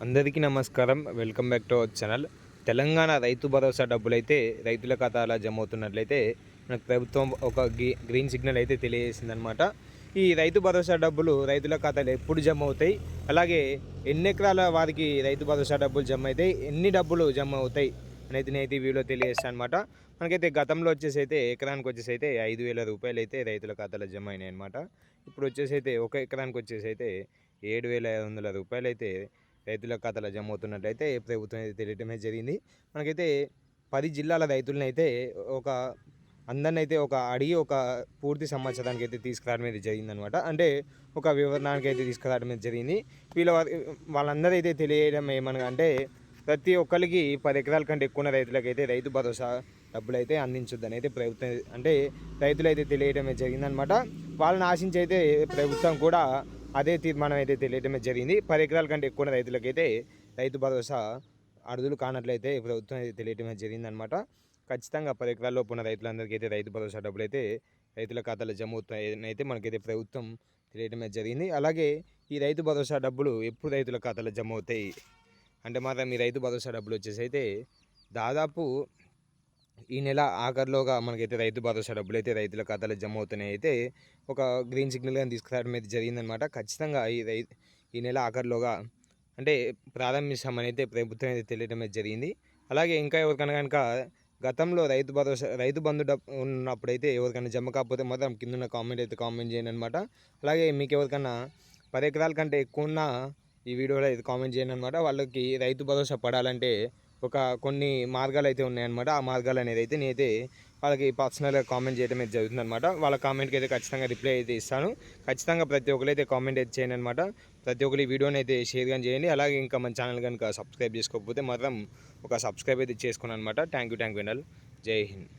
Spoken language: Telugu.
అందరికీ నమస్కారం. Welcome back to our channel. Telangana Rythu Bharosa డబ్బులు అయితే రైతుల ఖాతాలో జమ అవుతున్నట్లయితే మనకు ప్రభుత్వం ఒక గ్రీన్ సిగ్నల్ అయితే తెలియజేసిందనమాట ఈ రైతు భరోసా డబ్బులు రైతుల ఖాతాలు ఎప్పుడు జమ అవుతాయి అలాగే ఎన్ని ఎకరాల వారికి రైతు భరోసా డబ్బులు జమ అవుతాయి ఎన్ని డబ్బులు జమ అవుతాయి అనేది నేను అయితే వీడియో తెలియజేస్తాను అనమాట మనకైతే గతంలో వచ్చేసి అయితే ఎకరానికి వచ్చేసి అయితే ఐదు వేల రూపాయలు అయితే రైతుల ఖాతాలో జమ అయినాయి అనమాట ఇప్పుడు వచ్చేసి అయితే ఒక ఎకరానికి వచ్చేసి అయితే ఏడు వేల ఐదు వందల రూపాయలు అయితే రైతుల ఖాతాలో జమ అవుతున్నట్లయితే ప్రభుత్వం అయితే తెలియటమే జరిగింది. మనకైతే పది జిల్లాల రైతులను అయితే ఒక అందరిని అయితే ఒక అడిగి ఒక పూర్తి సమాచారానికి అయితే తీసుకురావడం అయితే జరిగిందనమాట అంటే ఒక వివరణానికి అయితే తీసుకురావడం అయితే జరిగింది. వీళ్ళ వారి- వాళ్ళందరూ అయితే తెలియడం ఏమనగా అంటే ప్రతి ఒక్కరికి పది ఎకరాల కంటే ఎక్కువ రైతులకైతే రైతు భరోసా డబ్బులు అయితే అందించొద్దని అయితే ప్రభుత్వం అంటే రైతులు అయితే తెలియడమే జరిగిందనమాట వాళ్ళని ఆశించి అయితే ప్రభుత్వం కూడా అదే తీర్మానం అయితే తెలియటమే జరిగింది. పది ఎకరాల కంటే ఎక్కువ రైతులకైతే రైతు భరోసా అడుగులు కానట్లయితే ప్రభుత్వం అయితే తెలియటమే జరిగిందనమాట ఖచ్చితంగా పది ఎకరాల ఉన్న రైతులందరికీ అయితే రైతు భరోసా డబ్బులు అయితే రైతుల ఖాతాలో జమ అవుతాయని అయితే మనకైతే ప్రభుత్వం తెలియటమే జరిగింది. అలాగే ఈ రైతు భరోసా డబ్బులు ఎప్పుడు రైతుల ఖాతాలో జమ అవుతాయి? అంటే మాత్రం ఈ రైతు భరోసా డబ్బులు వచ్చేసి అయితే దాదాపు ఈ నెల ఆఖరిలోగా మనకైతే రైతు భరోసా డబ్బులు అయితే రైతుల ఖాతాలో జమ అవుతున్నాయి అయితే ఒక గ్రీన్ సిగ్నల్ కానీ తీసుకురావడం అయితే జరిగిందనమాట ఖచ్చితంగా ఈ రై ఈ నెల ఆఖరిలోగా అంటే ప్రారంభిస్తామని అయితే ప్రభుత్వం అయితే తెలియడం అయితే జరిగింది. అలాగే ఇంకా ఎవరికైనా కనుక గతంలో రైతు భరోసా రైతు బంధు డబ్బు ఉన్నప్పుడైతే ఎవరికైనా జమ కాకపోతే మాత్రం కింద ఉన్న కామెంట్ అయితే కామెంట్ చేయండి అనమాట అలాగే మీకు ఎవరికైనా పది ఎకరాల కంటే ఎక్కువ ఉన్న ఈ వీడియోలో అయితే కామెంట్ చేయండి అనమాట వాళ్ళకి రైతు భరోసా పడాలంటే ఒక కొన్ని మార్గాలు అయితే ఉన్నాయన్నమాట. ఆ మార్గాలు అనేది అయితే నేనైతే వాళ్ళకి పర్సనల్గా కామెంట్ చేయడం అయితే జరుగుతుంది అనమాట వాళ్ళ కామెంట్కి అయితే ఖచ్చితంగా రిప్లై అయితే ఇస్తాను. ఖచ్చితంగా ప్రతి ఒక్కరు అయితే కామెంట్ అయితే చేయండి అనమాట ప్రతి ఒక్కరు ఈ వీడియోని అయితే షేర్ కానీ చేయండి. అలాగే ఇంకా మన ఛానల్ కనుక సబ్స్క్రైబ్ చేసుకోకపోతే మాత్రం ఒక సబ్స్క్రైబ్ అయితే చేసుకున్నాను అనమాట థ్యాంక్ యూ థ్యాంక్ యూ జై హింద్.